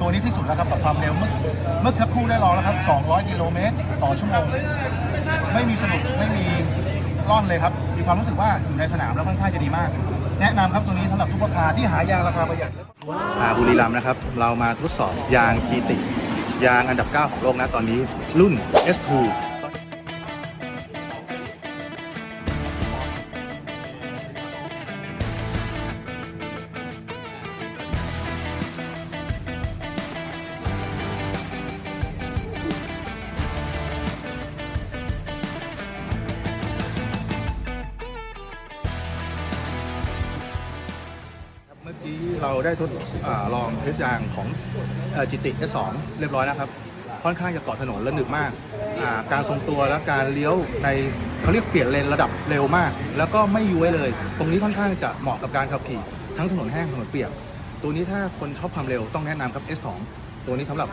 ตัวนี้พิสูจน์แล้วครับกับความเร็วเมื่อเมื่อสักครู่ได้ลองแล้วครับ 200 กิโลเมตรต่อชั่วโมง ไม่มีสะดุดไม่มีร่อนเลยครับ มีความรู้สึกว่าอยู่ในสนามแล้วค่อนข้างจะดีมาก แนะนำครับตัวนี้สำหรับซุปเปอร์คาร์ที่หายางราคาประหยัดมาบุรีรัมย์นะครับ เรามาทดสอบยางจีติ ยางอันดับ 9 ของโลกนะตอนนี้ รุ่น S2 เมื่อกี้เราได้ทดอลองเทสยางของจิติ S2 เรียบร้อยนะครับ ค่อนข้างจะเกาะถนนและหนึบมากาการทรงตัวและการเลี้ยวในเขาเรียกเปลี่ยนเลนระดับเร็วมาก แล้วก็ไม่ย้วยเลย ตรงนี้ค่อนข้างจะเหมาะกับการขับขี่ ทั้งถนนแห้งถนนเปียก ตัวนี้ถ้าคนชอบความเร็วต้องแนะนำครับ S2 ตัวนี้สำหรับ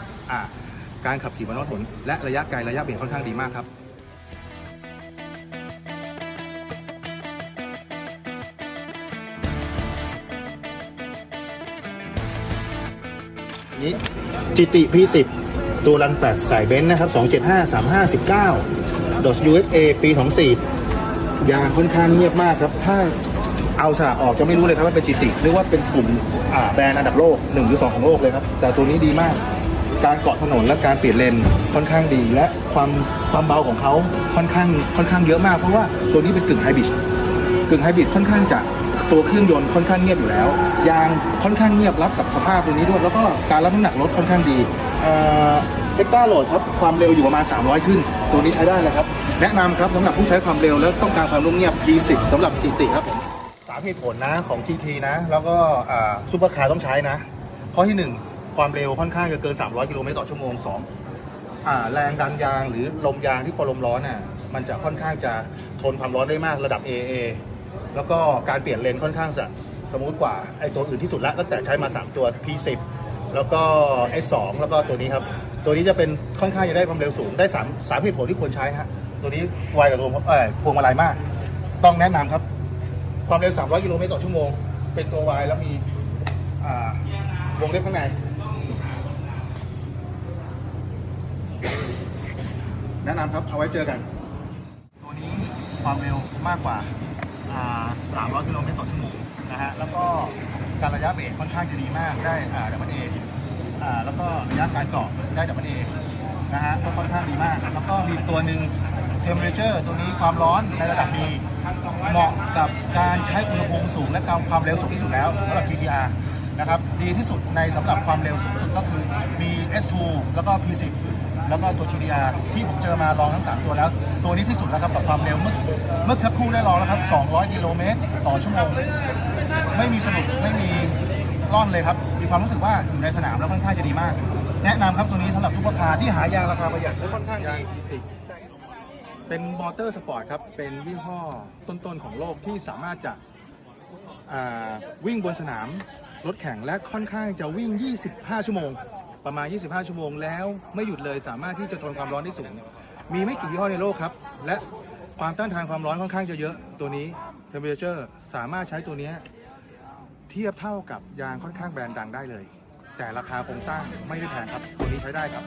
การขับขี่บนท้องถนนและระยะไกลระยะเบี่ยงค่อนข้างดีมากครับ นี้ GT P10 ตัวรัน8สายเบนซ์นะครับ 275 35 19ดอ USA ปี 24ยางค่อนข้างเงียบมากครับ ถ้าเอาฉลาออกจะไม่รู้เลยครับว่าเป็น GT หรือว่าเป็นกลุ่มแบรนด์อันดับโลก 1 หรือ 2 ของโลกเลยครับ แต่ตัวนี้ดีมาก การเกาะถนนและการเปลี่ยนเลนค่อนข้างดีและความความเบาของเขาค่อนข้างค่อนข้างเยอะมากเพราะว่าตัวนี้เป็นกึ่งไฮบริดกึ่งไฮบริดค่อนข้างจะ ตัวเครื่องยนต์ค่อนข้างเงียบอยู่แล้ว ยางค่อนข้างเงียบรับกับสภาพตัวนี้ด้วย แล้วก็การรับน้ำหนักรถค่อนข้างดีเอ็กต้าโหลดครับความเร็วอยู่ประมาณ 300 ขึ้น ตัวนี้ใช้ได้เลยครับ แนะนำครับสำหรับผู้ใช้ความเร็วแล้วต้องการความนุ่มเงียบ G10 สำหรับ GT ครับผมสามเหตุผลนะของ GT นะ แล้วก็ซูเปอร์คาร์ต้องใช้นะ ข้อที่ 1 ความเร็วค่อนข้างจะเกิน 300 กิโลเมตรต่อชั่วโมง2อแรงดันยางหรือลมยางที่พอลมร้อนน่ะมันจะค่อนข้างจะทนความร้อนได้มากระดับ AA แล้วก็การเปลี่ยนเลนค่อนข้างจะสมูทกว่าไอตัวอื่นที่สุดแล้วตั้งแต่ใช้มา 3 ตัว P10 แล้วก็ S2 แล้วก็ตัวนี้ครับ ตัวนี้จะเป็นค่อนข้างจะได้ความเร็วสูงได้3ามสามเหตุผลที่ควรใช้ฮะตัวนี้ไวกับตัวเอ่อพวงมาลัยมาก ต้องแนะนำครับ ความเร็ว 300 กิโลเมตรต่อชั่วโมง เป็นตัววายแล้วมีอ่าวงเล็บข้างในแนะนำครับเอาไว้เจอกัน ตัวนี้ความเร็วมากกว่า 300 กิโลเมตรต่อชั่วโมงนะฮะ แล้วก็การระยะเบรกค่อนข้างจะดีมาก ได้ดับเบิลเอแล้วก็ระยะการเกาะได้ดับเบิลเอนะฮะ ก็ค่อนข้างดีมาก แล้วก็มีตัวหนึ่งเทมเ e เจอร์ตัวนี้ความร้อนในระดับดีเหมาะกับการใช้อุณหภูมิสูงและความเร็วสูงที่สุดแล้วสำหรับ GTR นะครับดีที่สุดในสำหรับความเร็วสูงสุดก็คือมี S2 แล้วก็ P10 แล้วก็ตัว GTR ที่ผมเจอมาลองทั้ง 3 ตัวแล้ว ตัวนี้ที่สุดแล้วครับกับความเร็วเมื่อเมื่อสักครู่ได้ลองแล้วครับ 200 กิโลเมตรต่อชั่วโมง ไม่มีสะดุดไม่มีร่อนเลยครับ มีความรู้สึกว่าอยู่ในสนามแล้วค่อนข้างจะดีมาก แนะนำครับตัวนี้สำหรับซุปเปอร์คาร์ที่หายางราคาประหยัดและค่อนข้างดีเป็นมอเตอร์สปอร์ตครับ เป็นยี่ห้อต้นๆของโลกที่สามารถจะอ่าวิ่งบนสนาม รถแข่งและค่อนข้างจะวิ่ง 25 ชั่วโมง ประมาณ 25 ชั่วโมงแล้วไม่หยุดเลยสามารถที่จะทนความร้อนได้สูง มีไม่กี่ยี่ห้อในโลกครับ และความต้านทานความร้อนค่อนข้างจะเยอะตัวนี้ Temperature สามารถใช้ตัวนี้เทียบเท่ากับยางค่อนข้างแบรนด์ดังได้เลย แต่ราคาโครงสร้างไม่ได้แพงครับ ตัวนี้ใช้ได้ครับ